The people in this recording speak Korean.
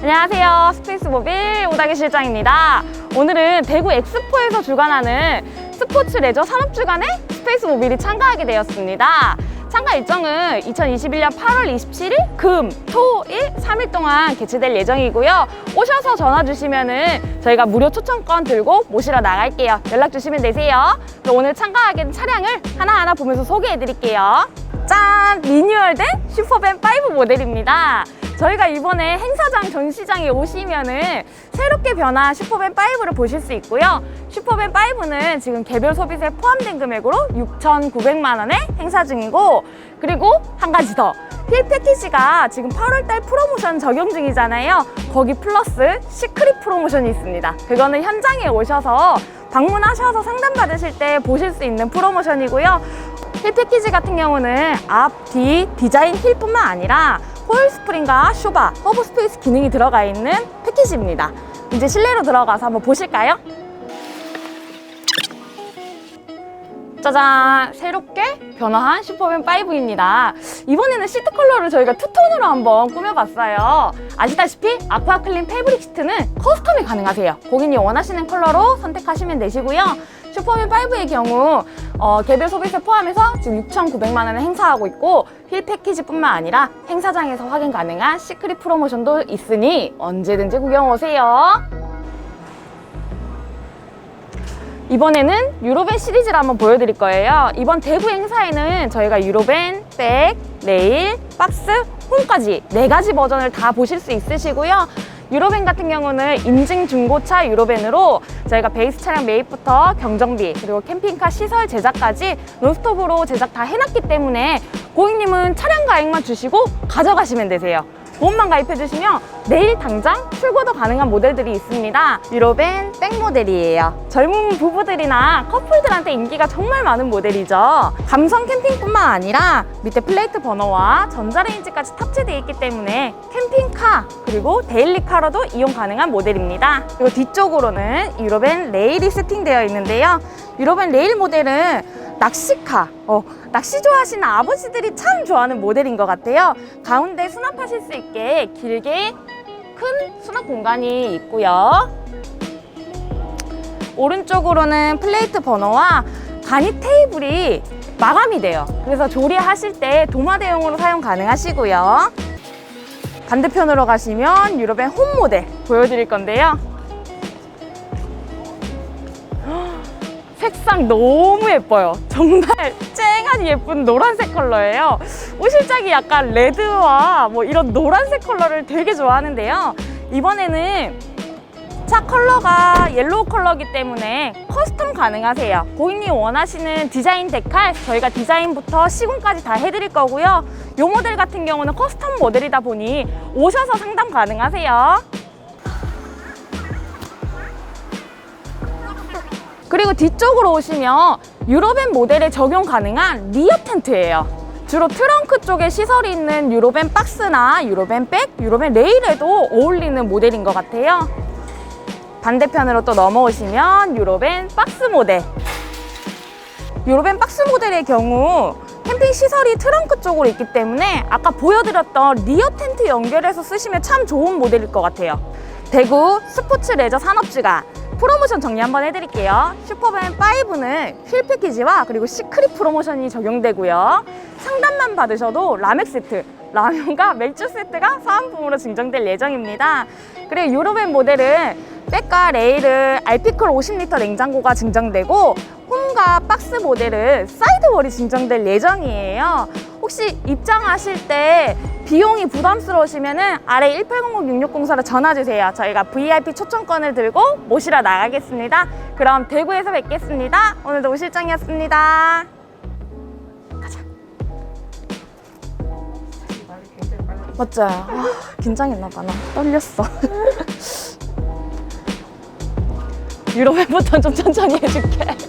안녕하세요. 스페이스 모빌 오다기 실장입니다. 오늘은 대구 엑스포에서 주관하는 스포츠 레저 산업주간에 스페이스 모빌이 참가하게 되었습니다. 참가 일정은 2021년 8월 27일 금, 토, 일 3일 동안 개최될 예정이고요. 오셔서 전화 주시면은 저희가 무료 초청권 들고 모시러 나갈게요. 연락 주시면 되세요. 오늘 참가하게 된 차량을 하나하나 보면서 소개해 드릴게요. 짠! 리뉴얼된 슈퍼밴 5 모델입니다. 저희가 이번에 행사장 전시장에 오시면은 새롭게 변한 슈퍼밴 5를 보실 수 있고요. 슈퍼밴 5는 지금 개별 소비세 포함된 금액으로 6,900만 원에 행사 중이고 그리고 한 가지 더. 힐 패키지가 지금 8월달 프로모션 적용 중이잖아요. 거기 플러스 시크릿 프로모션이 있습니다. 그거는 현장에 오셔서 방문하셔서 상담 받으실 때 보실 수 있는 프로모션이고요. 힐 패키지 같은 경우는 앞, 뒤 디자인 힐뿐만 아니라 호일 스프링과 쇼바, 허브 스페이스 기능이 들어가 있는 패키지입니다. 이제 실내로 들어가서 한번 보실까요? 짜잔! 새롭게 변화한 슈퍼맨 5입니다. 이번에는 시트 컬러를 저희가 투톤으로 한번 꾸며봤어요. 아시다시피 아쿠아클린 패브릭 시트는 커스텀이 가능하세요. 고객님이 원하시는 컬러로 선택하시면 되시고요. 슈퍼맨 5의 경우 어, 개별 소비세 포함해서 지금 6,900만 원을 행사하고 있고 힐 패키지뿐만 아니라 행사장에서 확인 가능한 시크릿 프로모션도 있으니 언제든지 구경 오세요. 이번에는 유로벤 시리즈를 한번 보여드릴 거예요. 이번 대구 행사에는 저희가 유로벤, 백, 레일, 박스, 홈까지 네 가지 버전을 다 보실 수 있으시고요. 유로벤 같은 경우는 인증 중고차 유로벤으로 저희가 베이스 차량 매입부터 경정비 그리고 캠핑카 시설 제작까지 논스톱으로 제작 다 해놨기 때문에 고객님은 차량 가액만 주시고 가져가시면 되세요. 보험만 가입해 주시면 내일 당장 출고도 가능한 모델들이 있습니다. 유로벤 백 모델이에요. 젊은 부부들이나 커플들한테 인기가 정말 많은 모델이죠. 감성 캠핑뿐만 아니라 밑에 플레이트 버너와 전자레인지까지 탑재되어 있기 때문에 캠핑카 그리고 데일리카로도 이용 가능한 모델입니다. 그리고 뒤쪽으로는 유로벤 레일이 세팅되어 있는데요. 유로벤 레일 모델은 낚시카, 어, 낚시 좋아하시는 아버지들이 참 좋아하는 모델인 것 같아요. 가운데 수납하실 수 있게 길게 큰 수납 공간이 있고요. 오른쪽으로는 플레이트 버너와 간이 테이블이 마감이 돼요. 그래서 조리하실 때 도마 대용으로 사용 가능하시고요. 반대편으로 가시면 유럽의 홈 모델 보여드릴 건데요. 색상 너무 예뻐요. 정말 쨍하니 예쁜 노란색 컬러예요. 오실장이 약간 레드와 뭐 이런 노란색 컬러를 되게 좋아하는데요. 이번에는 차 컬러가 옐로우 컬러기 때문에 커스텀 가능하세요. 고객님 원하시는 디자인 데칼 저희가 디자인부터 시공까지 다 해드릴 거고요. 이 모델 같은 경우는 커스텀 모델이다 보니 오셔서 상담 가능하세요. 그리고 뒤쪽으로 오시면 유로벤 모델에 적용 가능한 리어 텐트예요. 주로 트렁크 쪽에 시설이 있는 유로벤 박스나 유로벤 백, 유로벤 레일에도 어울리는 모델인 것 같아요. 반대편으로 또 넘어오시면 유로벤 박스 모델. 유로벤 박스 모델의 경우 캠핑 시설이 트렁크 쪽으로 있기 때문에 아까 보여드렸던 리어 텐트 연결해서 쓰시면 참 좋은 모델일 것 같아요. 대구 스포츠 레저 산업주가 프로모션 정리 한번 해드릴게요. 슈퍼밴 5는 휠 패키지와 그리고 시크릿 프로모션이 적용되고요. 상담만 받으셔도 라멕 세트, 라면과 맥주 세트가 사은품으로 증정될 예정입니다. 그리고 유로벤 모델은 백과 레일은 알피컬 50리터 냉장고가 증정되고 홈과 박스 모델은 사이드월이 증정될 예정이에요. 혹시 입장하실 때 비용이 부담스러우시면 아래 1800-6604로 전화 주세요. 저희가 VIP 초청권을 들고 모시러 나가겠습니다. 그럼 대구에서 뵙겠습니다. 오늘도 오실장이었습니다. 가자. 맞죠? 아, 긴장했나 봐. 나 떨렸어. 유로맨부터 좀 천천히 해줄게.